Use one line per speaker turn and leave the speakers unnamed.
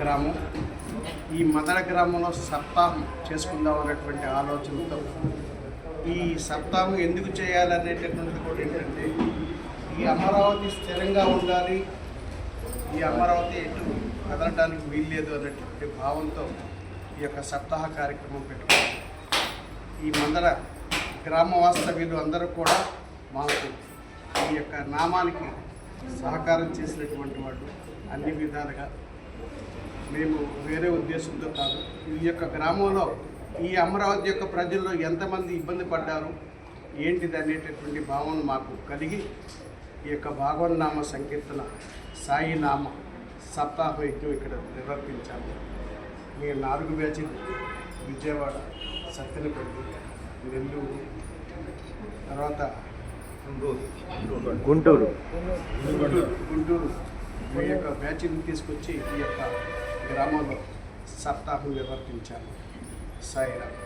గ్రామం. ఈ మదర గ్రామంలో సప్తాహం చేసుకుందాం అనేటువంటి ఆలోచనతో ఈ సప్తాహం ఎందుకు చేయాలనేటటువంటిది కూడా ఏంటంటే ఈ అమరావతి స్థిరంగా ఉండాలి ఈ అమరావతి ఎటు కదలడానికి వీల్లేదు అన్నటువంటి భావంతో ఈ యొక్క సప్తాహ కార్యక్రమం పెట్టుకున్నాం. ఈ మందర గ్రామ వాస్తవ్యులు అందరూ కూడా మాకు ఈ యొక్క నామానికి సహకారం చేసినటువంటి వాళ్ళు అన్ని విధాలుగా. మేము వేరే ఉద్దేశంతో కాదు. ఈ యొక్క గ్రామంలో ఈ అమరావతి యొక్క ప్రజల్లో ఎంతమంది ఇబ్బంది పడ్డారు ఏంటిది అనేటటువంటి భావన మాకు కలిగి ఈ యొక్క భాగవన్నామ సంకీర్తన సాయి నామ సప్తాహ యజ్ఞం ఇక్కడ నిర్వర్తించాము. మేము నాలుగు బ్యాచ్లు విజయవాడ సత్తెనపల్లి నెల్లూరు తర్వాత
గుంటూరు.
గుంటూరు. గుంటూరు మీ యొక్క బ్యాచ్ని తీసుకొచ్చి ఈ యొక్క గ్రామంలో సప్తాహం నిర్వర్తించాము సాయిరామ్.